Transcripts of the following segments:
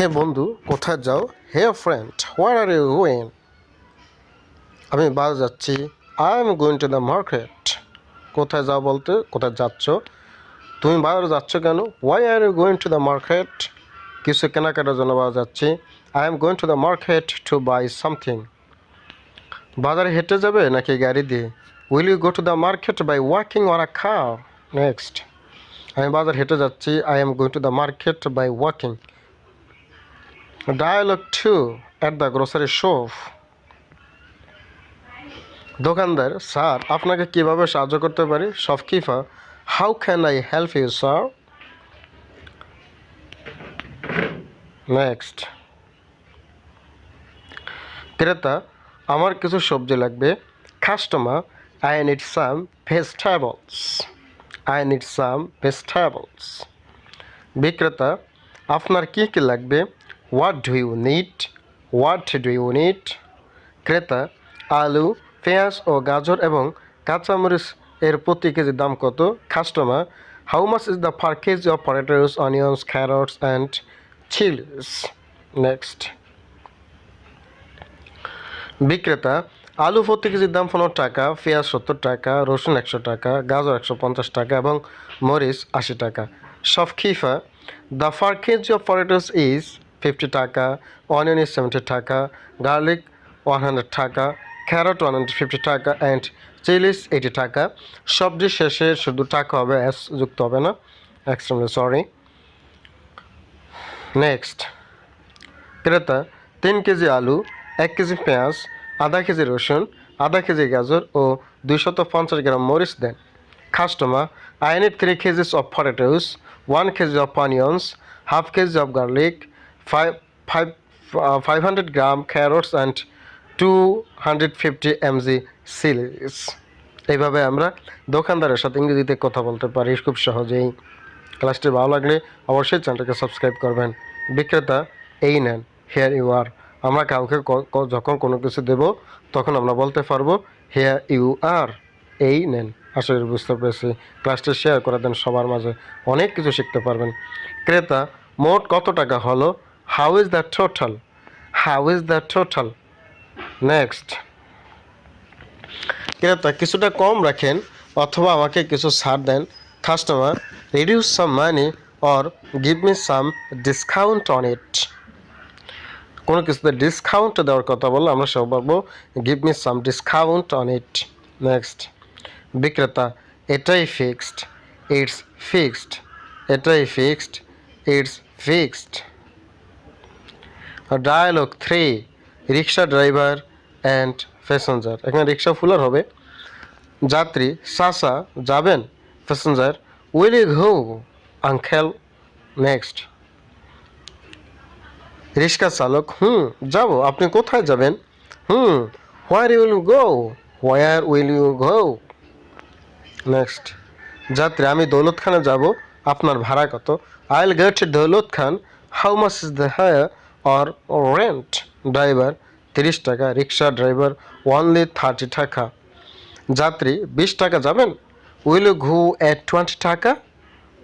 হে বন্ধু, কোথায় যাও? Hey friend where are you going আমি বাস যাচ্ছি। I am going to the market কোথায় যাও বলতে? কোথায় যাচ্ছ? তুমি বাজারে যাচ্ছ কেন? Why are you going to the market কিছু কেনাকাটার জন্য বাজার যাচ্ছি। I am going to the market to buy something বাজারে হেঁটে যাবে নাকি গাড়ি দিয়ে? Will you go to the market by walking or a car next আমি বাজার হেঁটে যাচ্ছি। I am going to the market by walking dialogue two at the grocery shop দোকানদার, স্যার, আপনাকে কীভাবে সাহায্য করতে পারি? Shopkeeper how can I help you sir next ক্রেতা, আমার কিছু সবজি লাগবে। Customer I need some vegetables I need some vegetables বিক্রেতা, আপনার কী কী লাগবে? What do you need what do you need ক্রেতা, আলু, পেঁয়াজ ও গাজর এবং কাঁচামরিচ এর প্রতি কেজি দাম কত? Customer how much is the per kg of potatoes onions carrots and chillies next বিক্রেতা, আলু প্রতি কেজির দাম পনেরো টাকা, পেঁয়াজ সত্তর টাকা, রসুন একশো টাকা, গাজর একশো পঞ্চাশ টাকা এবং মরিচ আশি টাকা। Shopkeeper the per kg of potatoes is fifty taka onion is seventy taka garlic one hundred taka carrot one hundred fifty taka and chillies eighty taka. সবজি শেষে শুধু টাকা হবে, অ্যাস যুক্ত হবে না। এক্সট্রিমলি সরি নেক্সট ক্রেতা, তিন কেজি আলু, এক কেজি পেঁয়াজ, আধা কেজি রসুন, আধা কেজি গাজর ও দুইশত পঞ্চাশ গ্রাম মরিচ দেন। Customer I need three kgs of potatoes one kg of onions half kg of garlic five five five hundred gram carrots and two hundred fifty mg chillies এইভাবে আমরা দোকানদারের সাথে ইংরেজিতে কথা বলতে পারি, খুব সহজেই। ক্লাসটি ভালো লাগলে অবশ্যই চ্যানেলটাকে সাবস্ক্রাইব করবেন। বিক্রেতা, এই নেন হেয়ার ইউ আর আমরা কাউকে যখন কোনো কিছু দেব, তখন আমরা বলতে পারব হেয়ার ইউ আর এই নেন আসলে বুঝতে পেরেছি। ক্লাসটি শেয়ার করে দেন সবার মাঝে। অনেক কিছু শিখতে পারবেন। ক্রেতা, মোট কত টাকা হলো? How is the total how is the total next ক্রেতা, কিছুটা কম রাখেন অথবা আমাকে কিছু ছাড় দেন। Customer reduce some money or give me some discount on it কোনো কিছুতে ডিসকাউন্ট দেওয়ার কথা বললে আমরা সব বলব give me some discount on it next বিক্রেতা, এটাই ফিক্সড ইটস ফিক্সড এটাই fixed it's fixed dialogue three rickshaw driver and passenger এখানে রিক্সা ফুলার হবে। যাত্রী, সাসা, যাবেন passenger will you go uncle next rickshaw চালক, হুম, যাব, আপনি কোথায় যাবেন? হুম where will you go where will you go next যাত্রী, আমি দৌলত খানে যাব, আপনার ভাড়া কত? I will get Daulat Khan how much is the hire or rent driver তিরিশ টাকা, রিক্সা ড্রাইভার ওনলি থার্টি টাকা। যাত্রী বিশ টাকা যাবেন? উইল ঘু এট টোয়েন্টি টাকা?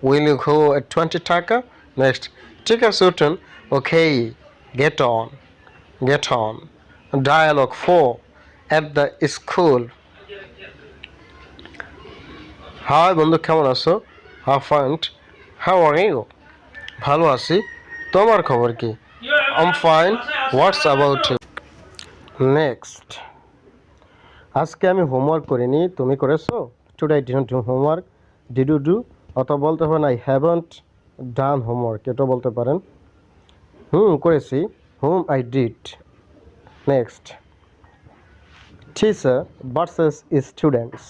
উইল ঘু এট টোয়েন্টি টাকা? নেক্সট ঠিক আছে, উঠুন। Okay get on get on dialogue four at the school hi বন্ধু, কেমন আছো? Hi friend how are you ভালো আছি। তোমার খবর কি? I'm fine what's about you next আজকে আমি হোমওয়ার্ক করিনি, তুমি করেছ? Today I didn't do homework did you do অথবা বলতে পারেন আই হ্যাভেন্ট ডান হোমওয়ার্ক এটাও বলতে পারেন। হুম, করেছি। হুম I did next teacher versus students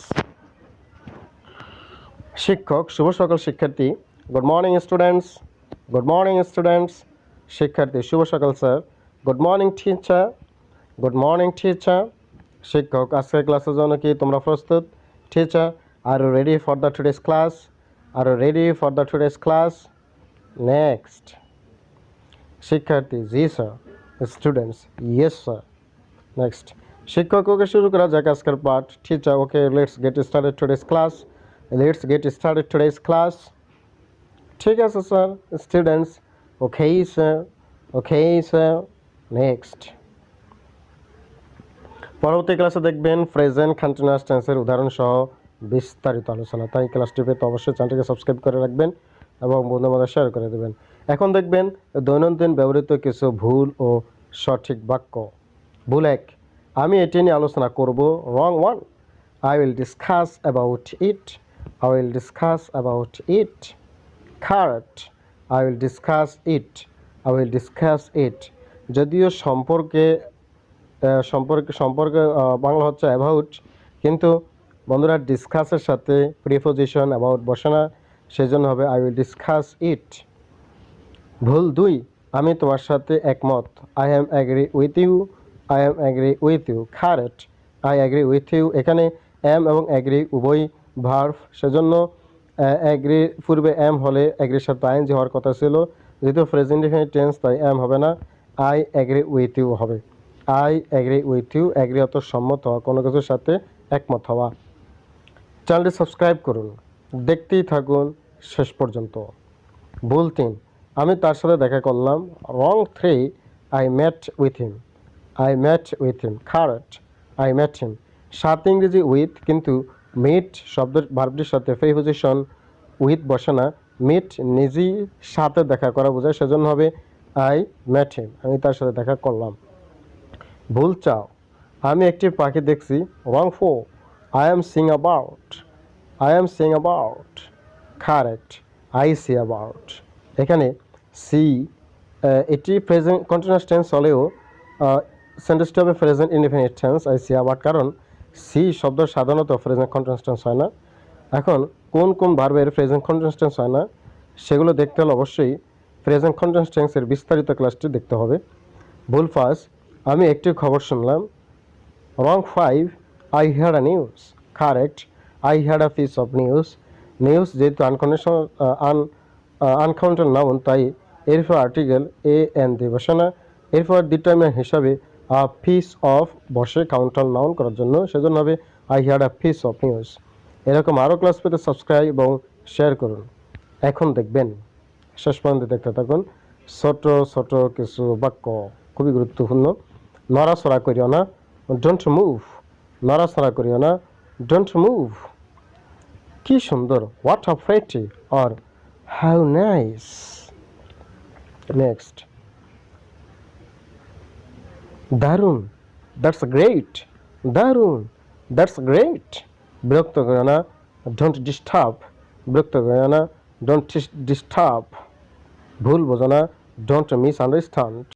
শিক্ষক, শুভ সকাল শিক্ষার্থী। Good morning students good morning students শিক্ষার্থী, শুভ সকাল, sir. Good morning teacher good morning teacher শিক্ষক, আজকের ক্লাসের জন্য কি তোমরা প্রস্তুত? Teacher are ready for the today's class are ready for the today's class next শিক্ষার্থী, জি, sir. Students yes sir next শিক্ষক, ওকে শুরু করা যাক আজকের পাঠ। Teacher okay let's get started today's class let's get started today's class ঠিক আছে, sir. Students okay sir okay sir next পরবর্তী ক্লাসে দেখবেন প্রেজেন্ট কন্টিনিউয়াস টেন্সের উদাহরণ সহ বিস্তারিত আলোচনা। তাই ক্লাসটি পেতে অবশ্যই চ্যানেলটিকে সাবস্ক্রাইব করে রাখবেন এবং বন্ধুদের মধ্যে শেয়ার করে দেবেন। এখন দেখবেন দৈনন্দিন ব্যবহৃত কিছু ভুল ও সঠিক বাক্য। ভুল এক, আমি এটি নিয়ে আলোচনা করব। Wrong one I will discuss about it I will discuss about it correct I will discuss it I will discuss it যদিও সম্পর্কে সম্পর্কে সম্পর্কে বাংলা হচ্ছে অ্যাবাউট কিন্তু বন্ধুরা ডিসকাসের সাথে প্রিপোজিশন অ্যাবাউট বসে না, সেজন্য হবে আই উইল ডিসকাস ইট ভুল দুই, আমি তোমার সাথে একমত। I am agree with you I am agree with you correct I agree with you এখানে অ্যাম এবং অ্যাগ্রি উভয় ভার্ভ সেজন্য অ্যাগ্রির পূর্বে এম হলে অ্যাগ্রির সাথে আইএনজি হওয়ার কথা ছিল। যেহেতু প্রেজেন্ট টেন্স তাই এম হবে না। আই অ্যাগ্রি উইথ ইউ হবে। I agree with you agree অত সম্মত হওয়া কোনো কিছুর সাথে একমত হওয়া। চ্যানেলটি সাবস্ক্রাইব করুন। দেখতেই থাকুন শেষ পর্যন্ত। ভুল তিন। আমি তার সাথে দেখা করলাম। Wrong three I met with him I met with him correct I met him সাত ইংরেজি উইথ কিন্তু মিট শব্দের ভার্বটির সাথে প্রিপোজিশন উইথ বসে না। মিট নিজেই সাথে দেখা করা বোঝায়, সেজন্য হবে আই ম্যাট হিম। আমি তার সাথে দেখা করলাম। ভুল চাও। আমি একটি পাখি দেখছি wrong four I am seeing about. I am seeing about. Correct. I see about. এখানে সি এটি প্রেজেন্ট কন্টিনিউয়াস টেন্স হলেও সেন্টেন্সটি হবে present indefinite tense, I see about. কারণ সি শব্দ সাধারণত প্রেজেন্ট কন্টিনিউয়াস টেন্স হয় না। এখন কোন কোন ভার্বের প্রেজেন্ট কন্টিনিউয়াস টেন্স হয় না, সেগুলো দেখতে হলে অবশ্যই প্রেজেন্ট কন্টিনিউয়াস টেন্সের বিস্তারিত ক্লাসটি দেখতে হবে। ভুল ফার্স্ট আমি একটি খবর শুনলাম। Wrong five I had a news correct I had a piece of news news যেহেতু আনকন্ডিশনাল আন আনকাউন্টার নাউন তাই এরপর আর্টিকেল এ এন দিয়ে বসে এরপর ডিটারমিনার হিসাবে পিস অফ বসে কাউন্টার নাউন করার জন্য, সেজন্য হবে I had a piece of news এরকম আরও ক্লাস পেতে সাবস্ক্রাইব এবং শেয়ার করুন। এখন দেখবেন, শেষ পর্যন্ত দেখতে থাকুন, ছোট ছোট কিছু বাক্য, খুবই গুরুত্বপূর্ণ। নড়াচড়া করিও না ডোন্ট মুভ নড়াচড়া করিও না ডোন্ট মুভ কি সুন্দর what a pretty or how nice next দারুণ দ্যাটস গ্রেট দারুণ দ্যাটস গ্রেট বিরক্ত করিও না ডোন্ট ডিস্টার্ব বিরক্ত করিও না ডোন্ট ডিস্টার্ব ভুল বোঝো না ডোন্ট মিস আন্ডারস্ট্যান্ড